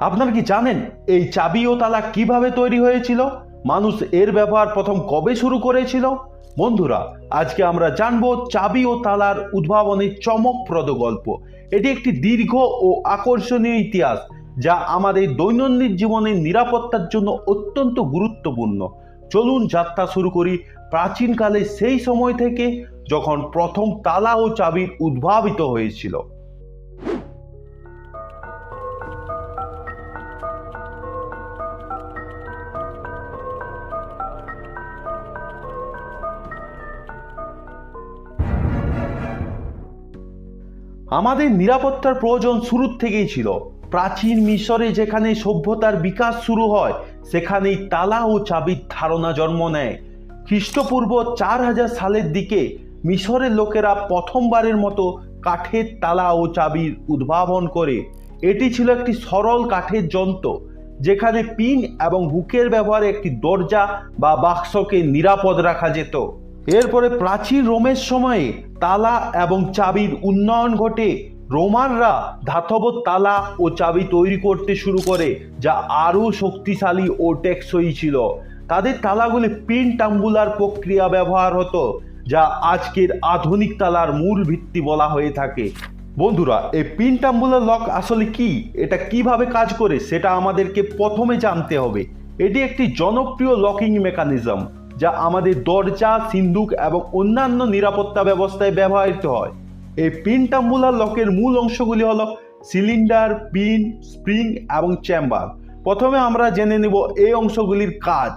আপনারা কি জানেন এই চাবি ও তালা কীভাবে তৈরি হয়েছিল? মানুষ এর ব্যবহার প্রথম কবে শুরু করেছিল? বন্ধুরা, আজকে আমরা জানব চাবি ও তালার উদ্ভাবনের চমকপ্রদ গল্প। এটি একটি দীর্ঘ ও আকর্ষণীয় ইতিহাস যা আমাদের দৈনন্দিন জীবনের নিরাপত্তার জন্য অত্যন্ত গুরুত্বপূর্ণ। চলুন যাত্রা শুরু করি প্রাচীনকালে সেই সময় থেকে যখন প্রথম তালা ও চাবির উদ্ভাবিত হয়েছিল। আমাদের নিরাপত্তার প্রয়োজন শুরুর থেকেই ছিল। প্রাচীন মিশরে যেখানে সভ্যতার বিকাশ শুরু হয়, সেখানেই তালা ও চাবির ধারণা জন্ম নেয়। খ্রিস্টপূর্ব চার হাজার সালের দিকে মিশরের লোকেরা প্রথমবারের মতো কাঠের তালা ও চাবির উদ্ভাবন করে। এটি ছিল একটি সরল কাঠের যন্ত্র, যেখানে পিন এবং হুকের ব্যবহারে একটি দরজা বা বাক্সকে নিরাপদ রাখা যেত। এরপরে প্রাচীন রোমের সময়ে তালা এবং চাবির উন্নয়ন ঘটে। রোমানরা ধাতব তালা ও চাবি তৈরি করতে শুরু করে, যা আরও শক্তিশালী ও টেকসই ছিল। তাদের তালাগুলি পিন টাম্বুলার প্রক্রিয়া ব্যবহার হতো, যা আজকের আধুনিক তালার মূল ভিত্তি বলা হয়ে থাকে। বন্ধুরা, এই পিন টাম্বুলার লক আসলে কি? এটা কীভাবে কাজ করে? সেটা আমাদেরকে প্রথমে জানতে হবে। এটি একটি জনপ্রিয় লকিং মেকানিজম। যা আমাদের দরজা, সিন্দুক এবং অন্যান্য নিরাপত্তা ব্যবস্থায় ব্যবহৃত হয়। এই পিন টাম্বুলার লকের মূল অংশগুলি হলো সিলিন্ডার, পিন, স্প্রিং এবং চেম্বার। প্রথমে আমরা জেনে নেব এই অংশগুলির কাজ।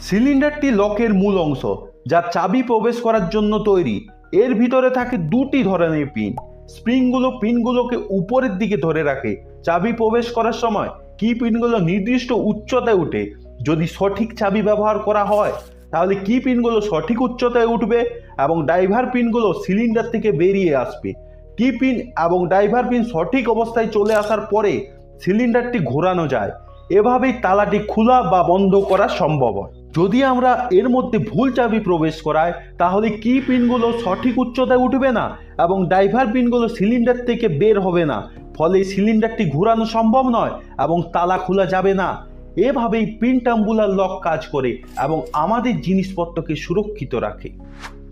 সিলিন্ডারটি লকের মূল অংশ, যা চাবি প্রবেশ করার জন্য তৈরি। এর ভিতরে থাকে দুটি ধরনের পিন। স্প্রিংগুলো পিনগুলোকে উপরের দিকে ধরে রাখে। চাবি প্রবেশ করার সময় কি পিনগুলো নির্দিষ্ট উচ্চতায় উঠে যদি সঠিক চাবি ব্যবহার করা হয় তাহলে কি পিনগুলো সঠিক উচ্চতায় উঠবে এবং ড্রাইভার পিনগুলো সিলিন্ডার থেকে বেরিয়ে আসবে? কি পিন এবং ড্রাইভার পিন সঠিক অবস্থায় চলে আসার পরে সিলিন্ডারটি ঘোরানো যায়? এভাবেই তালাটি খোলা বা বন্ধ করা সম্ভব হয়। যদি আমরা এর মধ্যে ভুল চাবি প্রবেশ করাই তাহলে কি পিনগুলো সঠিক উচ্চতায় উঠবে না এবং ড্রাইভার পিনগুলো সিলিন্ডার থেকে বের হবে না? ফলে সিলিন্ডারটি ঘোরানো সম্ভব নয় এবং তালা খোলা যাবে না। এভাবেই পিন টাম্বুলার লক কাজ করে এবং আমাদের জিনিসপত্রকে সুরক্ষিত রাখে।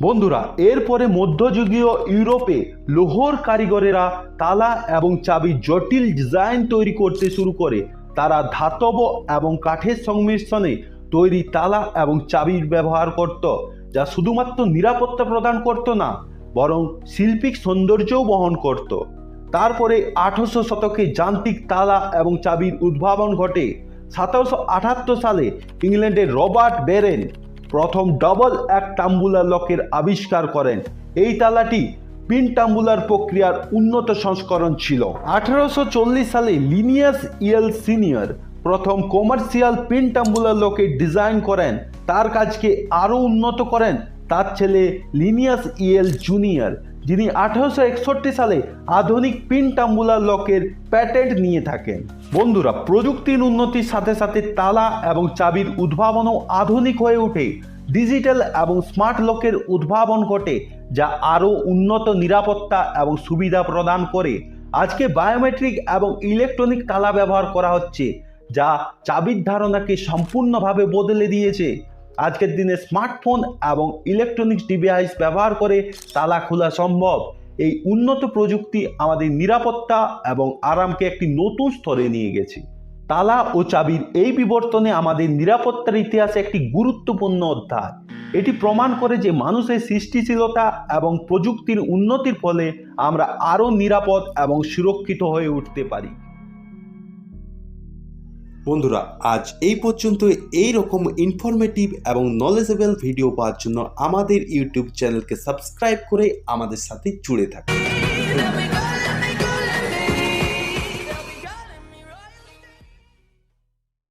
বন্ধুরা, এরপরে মধ্যযুগীয় ইউরোপে লোহর কারিগরেরা তালা এবং চাবি জটিল ডিজাইন তৈরি করতে শুরু করে। তারা ধাতব এবং কাঠের সংমিশ্রণে তৈরি তালা এবং চাবির ব্যবহার করত, যা শুধুমাত্র নিরাপত্তা প্রদান করত না, বরং শিল্পিক সৌন্দর্যও বহন করত। তারপরে আঠারোশো শতকে যান্ত্রিক তালা এবং চাবির উদ্ভাবন ঘটে। সতেরোশো আটাত্তর সালে ইংল্যান্ডের রবার্ট বেরেন প্রথম ডবল এক টাম্বুলার লকের আবিষ্কার করেন। এই তালাটি পিন টাম্বুলার প্রক্রিয়ার উন্নত সংস্করণ ছিল। আঠারোশো চল্লিশ সালে লিনিয়াস ইয়েল সিনিয়র প্রথম কমার্শিয়াল পিন টাম্বুলার লকে ডিজাইন করেন। তার কাজকে আরও উন্নত করেন তার ছেলে লিনিয়াস ইয়েল জুনিয়র, যিনি আঠারোশো একষট্টি সালে আধুনিক পিন টাম্বুলার লকের প্যাটেন্ট নিয়ে থাকেন। বন্ধুরা, প্রযুক্তির উন্নতির সাথে সাথে তালা এবং চাবির উদ্ভাবনও আধুনিক হয়ে ওঠে। ডিজিটাল এবং স্মার্ট লকের উদ্ভাবন ঘটে, যা আরও উন্নত নিরাপত্তা এবং সুবিধা প্রদান করে। আজকে বায়োমেট্রিক এবং ইলেকট্রনিক তালা ব্যবহার করা হচ্ছে, যা চাবির ধারণাকে সম্পূর্ণভাবে বদলে দিয়েছে। আজকের দিনে স্মার্টফোন এবং ইলেকট্রনিক্স ডিভাইস ব্যবহার করে তালা খোলা সম্ভব। এই উন্নত প্রযুক্তি আমাদের নিরাপত্তা এবং আরামকে একটি নতুন স্তরে নিয়ে গেছে। তালা ও চাবির এই বিবর্তনে আমাদের নিরাপত্তার ইতিহাসে একটি গুরুত্বপূর্ণ অধ্যায়। এটি প্রমাণ করে যে মানুষের সৃষ্টিশীলতা এবং প্রযুক্তির উন্নতির ফলে আমরা আরও নিরাপদ এবং সুরক্ষিত হয়ে উঠতে পারি। বন্ধুরা, আজ এই পর্যন্ত এই রকম ইনফরমেটিভ এবং নলেজেবল ভিডিও পাওয়ার জন্য আমাদের ইউটিউব চ্যানেলকে সাবস্ক্রাইব করে আমাদের সাথে জুড়ে থাকুন।